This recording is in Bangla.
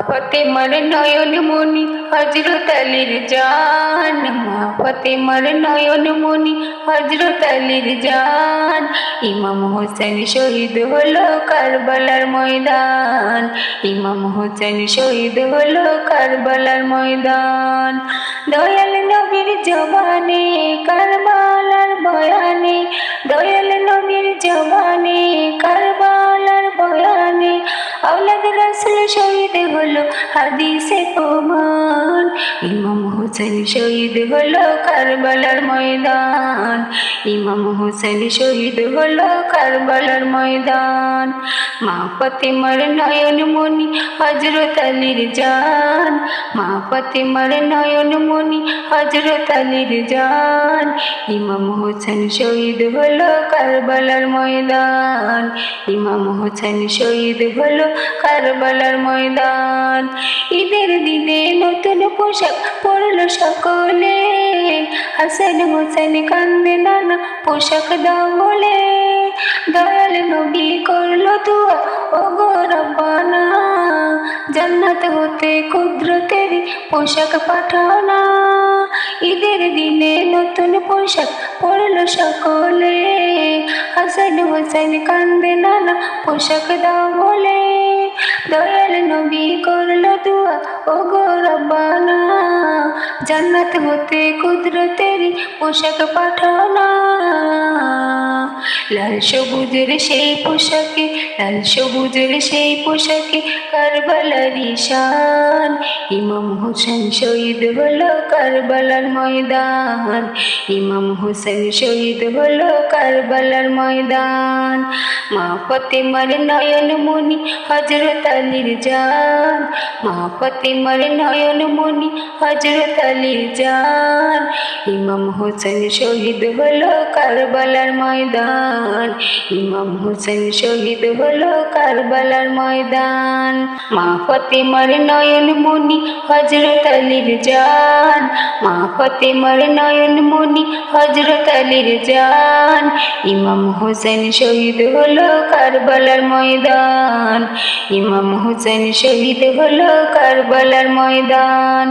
ফতেমার নয়ন মনি হজরত আলীর জান মা ফতেমার নয়ন মনি হজরত আলীর জান ইমাম হোসেন শহীদ হলো কারবালার ময়দান ইমাম হোসেন শহীদ হলো কারবালার ময়দান দয়াল নবীর জবানে কারবালার রাসুল শহীদ হলো হাদিসে প্রমাণ। ইমাম হোসেন শহীদ হলো কারবালার ময়দান। ইমাম হোসেন শহীদ হলো কারবালার ময়দান। মা ফতেমার নয়ন মনি হজরত আলীর জান। মা ফতেমার নয়ন মনি হজরত আলীর জান। ইমাম হোসেন শহীদ হলো কারবালার ময়দান। ইমাম হোসেন শহীদ হলো কারবালার ময়দান। ঈদের দিনে পোশাক পরলো সকলে। হাসান হোসেন কান্দে নানা পোশাক দাও বলে দয়াল নবী করল দুয়া ও গো রব্বানা। জান্নাত হতে কুদরতের পোশাক পাঠাও না ঈদের দিনে নতুন পোশাক পরলো সকলে। হাসান হোসেন কান্দে নানা পোশাক দাও বলে দয়াল নবী করল দুয়া। ও গো রব্বানা জান্নাত হতে কুদরতের পোশাক পাঠাও না লাল সবুজের সেই পোশাকে, লাল সবুজের সেই পোশাকে কারবালার ঈশান। ইমাম হোসেন শহীদ হলো কারবালার ময়দান। ইমাম হোসেন শহীদ হলো কারবালার ময়দান। মা ফতেমার নয়ন মনি হজরত আলীর জান। মা ফতেমার নয়ন মনি হজরত আলীর জান। ইমাম হোসেন শহীদ হলো কারবালার ময়দান। ইমাম হোসেন শহীদ হলো কারবালার ময়দান। মা ফতেমার নয়ন মনি হজরত আলীর জান। মা ফতেমার নয়ন মনি হজরত আলীর জান। ইমাম হোসেন শহীদ হলো কারবালার ময়দান। ইমাম হোসেন শহীদ হলো কারবালার ময়দান।